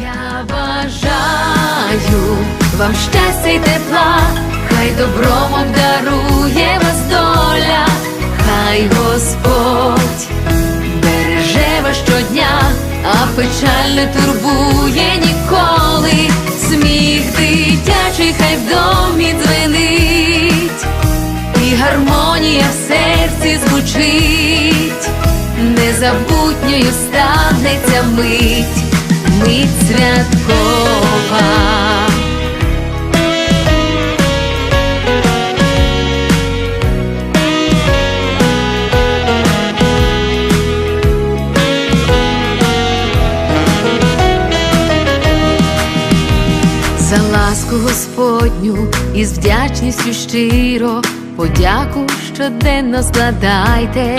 Я бажаю вам щастя й тепла, хай добром обдарує вас доля, хай Господь береже вас щодня, а печаль не турбує ніколи. Сміх дитячий, хай в домі дзвенить, і гармонія в серці звучить, незабутньою станеться мить, мить святкова. За ласку Господню і з вдячністю щиро подяку щоденно складайте,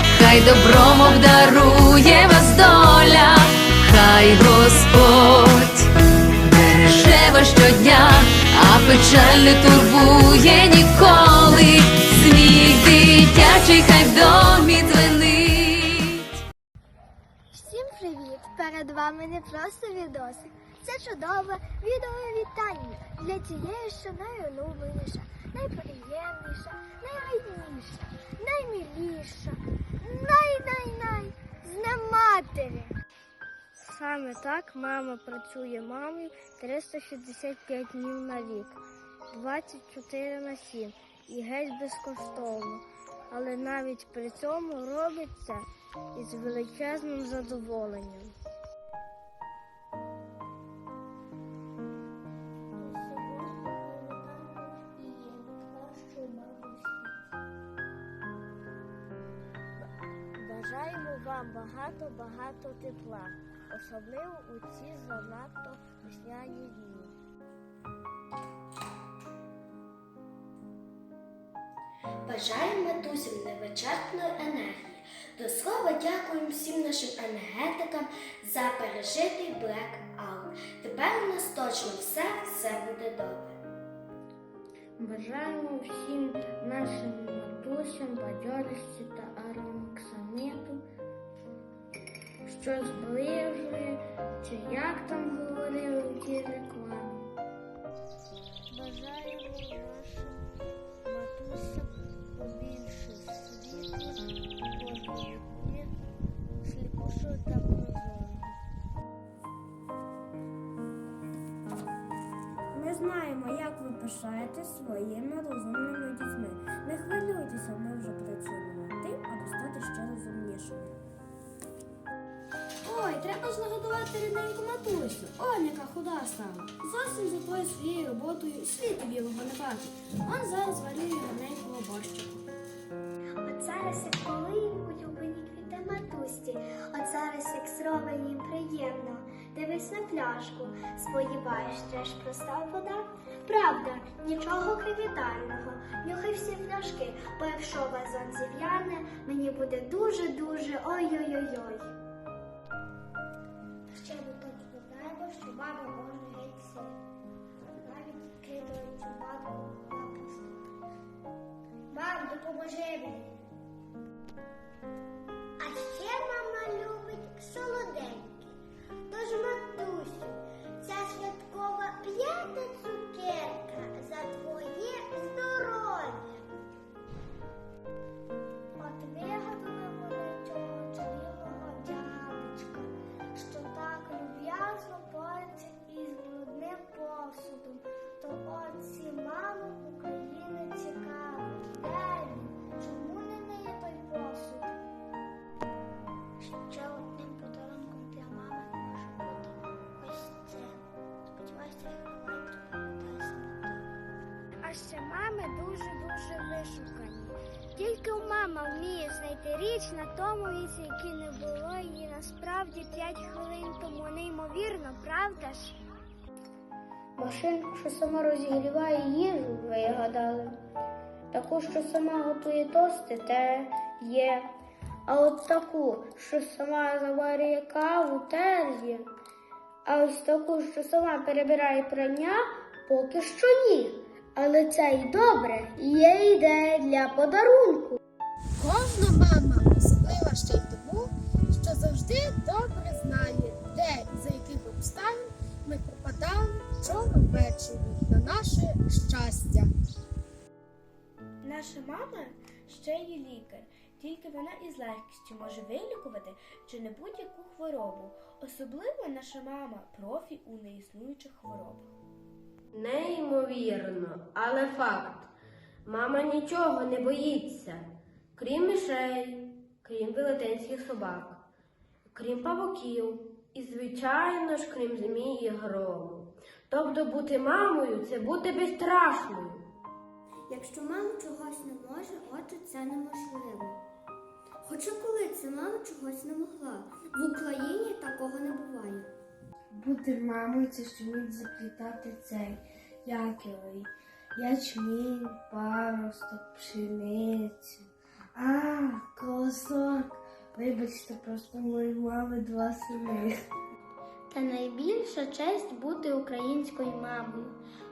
хай добром обдарує вас доля, хай Господь береже вас щодня, а печаль не турбує ніколи. Сміх дитячий, хай в домі дзвенить. Всім привіт! Перед вами не просто відосик. Це чудове відеовітання для тієї, що найулюбленіша, найприємніша, Саме так мама працює мамою 365 днів на рік, 24 на 7 і геть безкоштовно. Але навіть при цьому робить це із величезним задоволенням. Бажаємо вам багато-багато тепла, особливо у ці занадто весняні дні. Бажаємо матусям невичерпної енергії. До слова дякуємо всім нашим енергетикам за пережитий блекаут. Тепер у нас точно все, все буде добре. Бажаємо всім нашим матусям бадьорості та аромоксамиту, що зближує, чи як там говорили ті тій рекламі. Бажаємо нашим матусям нагодувати рідненьку матусю. Ой, яка худа стала. Зовсім за тою своєю роботою світу білого не бачить. Он зараз варює гарненького борщику. От зараз як полиють улюблені квіти матусі, от зараз як їм приємно. Дивись на пляшку, сподіваєш, це ж проста вода. Правда, нічого кримінального. Нюхай всі пляшки, бо якщо вазон зів'яне, мені буде дуже-дуже ой-ой-ой-ой. Знаємо, що мама може геть все. Навіть кидаючи маму на пусту. Мам, допоможи мені. А мама вміє знайти річ на тому місці, яке не було її насправді 5 хвилин тому неймовірно, правда ж? Машинку, що сама розігріває їжу, вигадали. Таку, що сама готує тости, те є. А от таку, що сама заварює каву, теж є. А ось таку, що сама перебирає прання, поки що ні. Але це й добре, є ідея для подарунку. Кожна мама особлива ще й тому, що завжди добре знає, де і за яких обставин ми пропадали вчора ввечері на наше щастя. Наша мама ще є лікар, тільки вона із легкістю може вилікувати чи не будь-яку хворобу. Особливо наша мама профі у неіснуючих хворобах. Неймовірно, але факт. Мама нічого не боїться, крім мишей, крім велетенських собак, крім павуків і, звичайно ж, крім змії і грому. Тобто бути мамою це бути безстрашною. Якщо мама чогось не може, отже це неможливо. Хоча коли це мама чогось не могла, в Україні такого не буває. Бути мамою це ж вміть заплітати цей як ячмінь, паросток, пшеницю. А, колосок. Вибачте, просто у моєї мами два сини. Та найбільша честь бути українською мамою,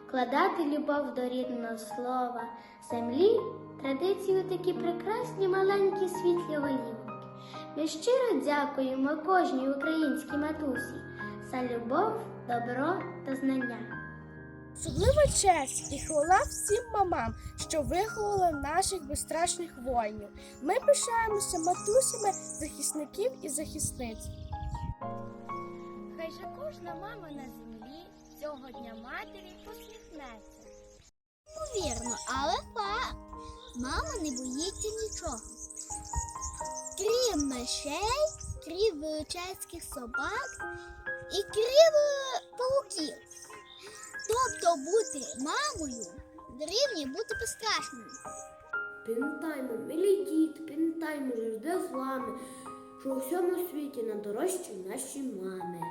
вкладати любов до рідного слова, землі, традиції такі прекрасні маленькі світлі голівки. Ми щиро дякуємо кожній українській матусі за любов, добро та знання. Особлива честь і хвала всім мамам, що виховали наших безстрашних воїнів. Ми пишаємося матусями захисників і захисниць. Хай же кожна мама на землі цього дня матері посміхнеться. Вірно, але факт. Мама не боїться нічого. Крім мишей, крім величезних собак і крім пауків. Тобто бути мамою дорівнює бути безстрашною. Пам'ятаймо, милі діти, пам'ятаймо завжди з вами, що у всьому світі найдорожчі наші мами.